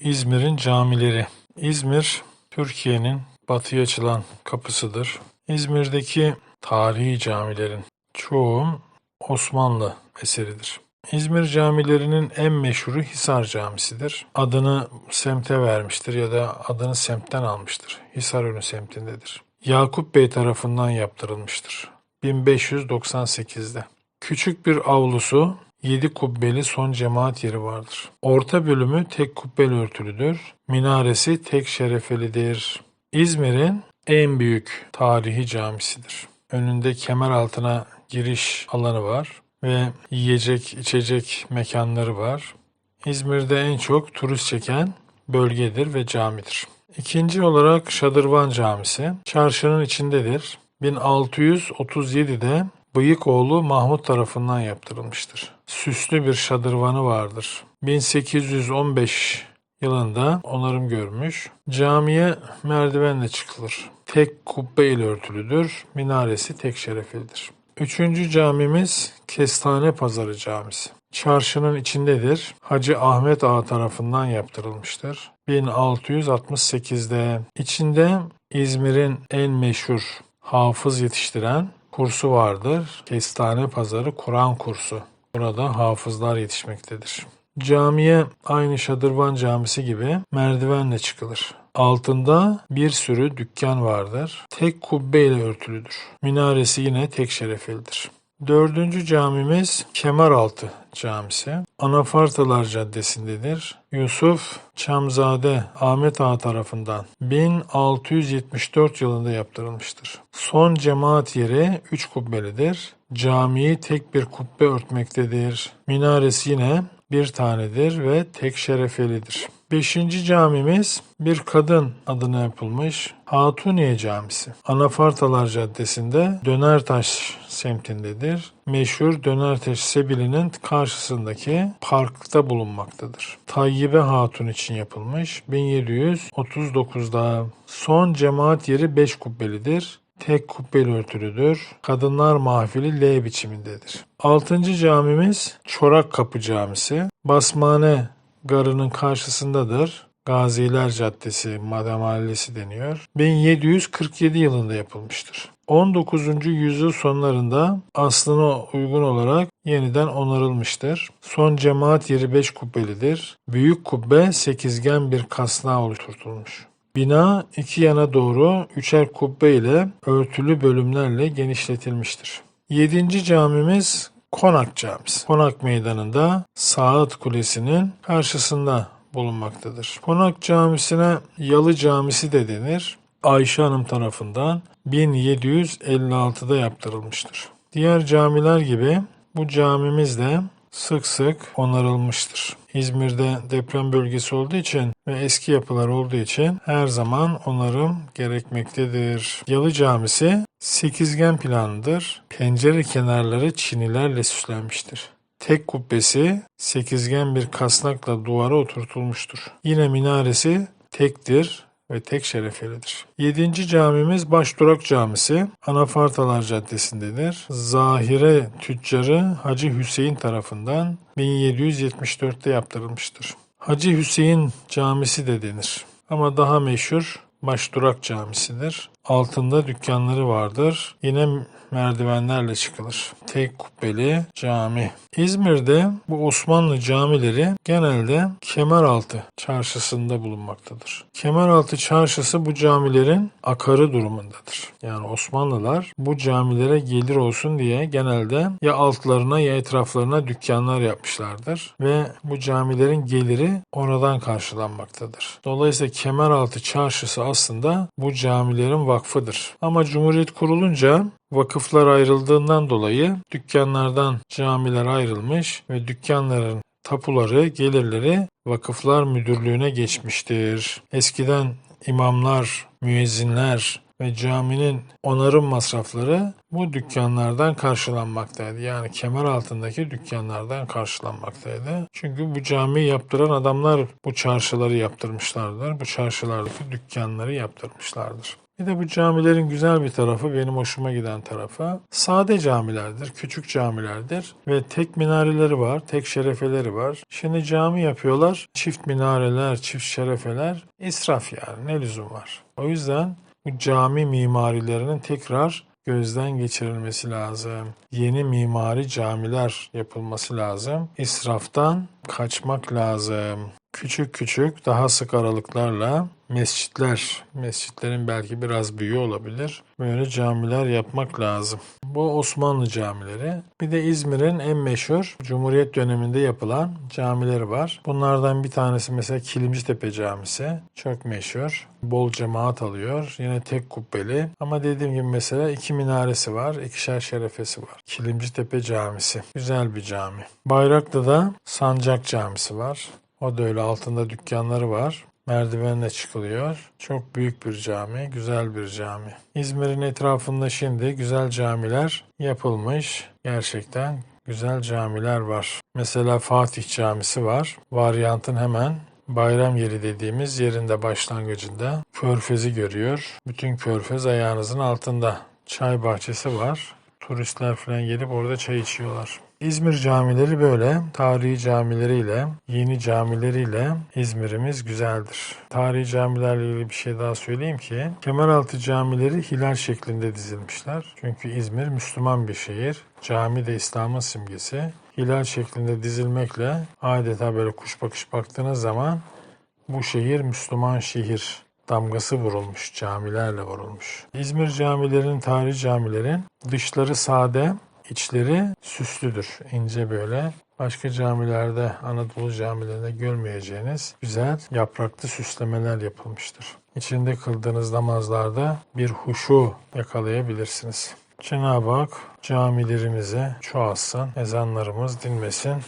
İzmir'in camileri. İzmir, Türkiye'nin batıya açılan kapısıdır. İzmir'deki tarihi camilerin çoğu Osmanlı eseridir. İzmir camilerinin en meşhuru Hisar Camisi'dir. Adını semte vermiştir ya da adını semtten almıştır. Hisarönü semtindedir. Yakup Bey tarafından yaptırılmıştır. 1598'de. Küçük bir avlusu, yedi kubbeli son cemaat yeri vardır. Orta bölümü tek kubbeli örtülüdür. Minaresi tek şerefelidir. İzmir'in en büyük tarihi camisidir. Önünde kemer altına giriş alanı var ve yiyecek içecek mekanları var. İzmir'de en çok turist çeken bölgedir ve camidir. İkinci olarak Şadırvan Camisi çarşının içindedir. 1637'de Bıyıkoğlu Mahmut tarafından yaptırılmıştır. Süslü bir şadırvanı vardır. 1815 yılında onarım görmüş. Camiye merdivenle çıkılır. Tek kubbe ile örtülüdür. Minaresi tek şereflidir. Üçüncü camimiz Kestane Pazarı Camisi. Çarşının içindedir. Hacı Ahmet Ağa tarafından yaptırılmıştır. 1668'de içinde İzmir'in en meşhur hafız yetiştiren kursu vardır. Kestane Pazarı Kur'an kursu. Burada hafızlar yetişmektedir. Camiye aynı Şadırvan Camisi gibi merdivenle çıkılır. Altında bir sürü dükkan vardır. Tek kubbe örtülüdür. Minaresi yine tek şerefelidir. Dördüncü camimiz Kemeraltı Camisi. Anafartalar Caddesi'ndedir. Yusuf Çamzade Ahmet Ağa tarafından 1674 yılında yaptırılmıştır. Son cemaat yeri 3 kubbelidir. Camiyi tek bir kubbe örtmektedir. Minaresi yine bir tanedir ve tek şerefelidir. Beşinci camimiz bir kadın adına yapılmış Hatuniye Camisi. Anafartalar Caddesi'nde Dönertaş semtindedir. Meşhur Dönertaş Sebili'nin karşısındaki parkta bulunmaktadır. Tayyibe Hatun için yapılmış 1739'da. Son cemaat yeri 5 kubbelidir tek kubbeli örtülüdür. Kadınlar mahfili L biçimindedir. Altıncı camimiz Çorak Kapı Camisi. Basmane Garı'nın karşısındadır. Gaziler Caddesi Mada Mahallesi deniyor. 1747 yılında yapılmıştır. 19. yüzyıl sonlarında aslına uygun olarak yeniden onarılmıştır. Son cemaat yeri 5 kubbelidir. Büyük kubbe sekizgen bir kasnağa oluşturulmuş. Bina iki yana doğru üçer kubbe ile örtülü bölümlerle genişletilmiştir. Yedinci camimiz Konak Camisi. Konak Meydanı'nda Saat Kulesi'nin karşısında bulunmaktadır. Konak Camisi'ne Yalı Camisi de denir. Ayşe Hanım tarafından 1756'da yaptırılmıştır. Diğer camiler gibi bu camimiz de sık sık onarılmıştır. İzmir'de deprem bölgesi olduğu için ve eski yapılar olduğu için her zaman onarım gerekmektedir. Yalı Camisi sekizgen planıdır. Pencere kenarları çinilerle süslenmiştir. Tek kubbesi sekizgen bir kasnakla duvara oturtulmuştur. Yine minaresi tektir ve tek şerefelidir. Yedinci camimiz Başdurak Camisi. Anafartalar Caddesi'ndedir. Zahire tüccarı Hacı Hüseyin tarafından 1774'te yaptırılmıştır. Hacı Hüseyin Camisi de denir. Ama daha meşhur Başdurak Camisi'dir. Altında dükkanları vardır. Yine merdivenlerle çıkılır. Tek kubbeli cami. İzmir'de bu Osmanlı camileri genelde Kemeraltı çarşısında bulunmaktadır. Kemeraltı çarşısı bu camilerin akarı durumundadır. Yani Osmanlılar bu camilere gelir olsun diye genelde ya altlarına ya etraflarına dükkanlar yapmışlardır ve bu camilerin geliri oradan karşılanmaktadır. Dolayısıyla Kemeraltı çarşısı aslında bu camilerin vakfıdır. Ama Cumhuriyet kurulunca vakıflar ayrıldığından dolayı dükkanlardan camiler ayrılmış ve dükkanların tapuları, gelirleri vakıflar müdürlüğüne geçmiştir. Eskiden imamlar, müezzinler ve caminin onarım masrafları bu dükkanlardan karşılanmaktaydı. Yani kemer altındaki dükkanlardan karşılanmaktaydı. Çünkü bu camiyi yaptıran adamlar bu çarşıları yaptırmışlardır. Bu çarşılardaki dükkanları yaptırmışlardır. Bir de bu camilerin güzel bir tarafı, benim hoşuma giden tarafı, sade camilerdir, küçük camilerdir ve tek minareleri var, tek şerefeleri var. Şimdi cami yapıyorlar, çift minareler, çift şerefeler, israf yani ne lüzum var. O yüzden bu cami mimarilerinin tekrar gözden geçirilmesi lazım. Yeni mimari camiler yapılması lazım. İsraftan kaçmak lazım. Küçük küçük daha sık aralıklarla mescitler, mescitlerin belki biraz büyüğü olabilir. Böyle camiler yapmak lazım. Bu Osmanlı camileri. Bir de İzmir'in en meşhur Cumhuriyet döneminde yapılan camileri var. Bunlardan bir tanesi mesela Kilimcitepe Camisi. Çok meşhur. Bol cemaat alıyor. Yine tek kubbeli. Ama dediğim gibi mesela iki minaresi var. ikişer şerefesi var. Kilimcitepe Camisi. Güzel bir cami. Bayraklı'da Sancak Camisi var. O da öyle altında dükkanları var. Merdivenle çıkılıyor. Çok büyük bir cami, güzel bir cami. İzmir'in etrafında şimdi güzel camiler yapılmış. Gerçekten güzel camiler var. Mesela Fatih Camisi var. Varyantın hemen bayram yeri dediğimiz yerinde başlangıcında körfezi görüyor. Bütün körfez ayağınızın altında. Çay bahçesi var. Turistler falan gelip orada çay içiyorlar. İzmir camileri böyle. Tarihi camileriyle, yeni camileriyle İzmir'imiz güzeldir. Tarihi camilerle ilgili bir şey daha söyleyeyim ki Kemeraltı camileri hilal şeklinde dizilmişler. Çünkü İzmir Müslüman bir şehir. Cami de İslam'ın simgesi. Hilal şeklinde dizilmekle adeta böyle kuş bakış baktığınız zaman bu şehir Müslüman şehir damgası vurulmuş, camilerle vurulmuş. İzmir camilerinin, tarihi camilerin dışları sade, içleri süslüdür. ince böyle. Başka camilerde, Anadolu camilerinde görmeyeceğiniz güzel yapraklı süslemeler yapılmıştır. İçinde kıldığınız namazlarda bir huşu yakalayabilirsiniz. Cenab-ı Hak camilerimizi çoğalsın, ezanlarımız dinmesin.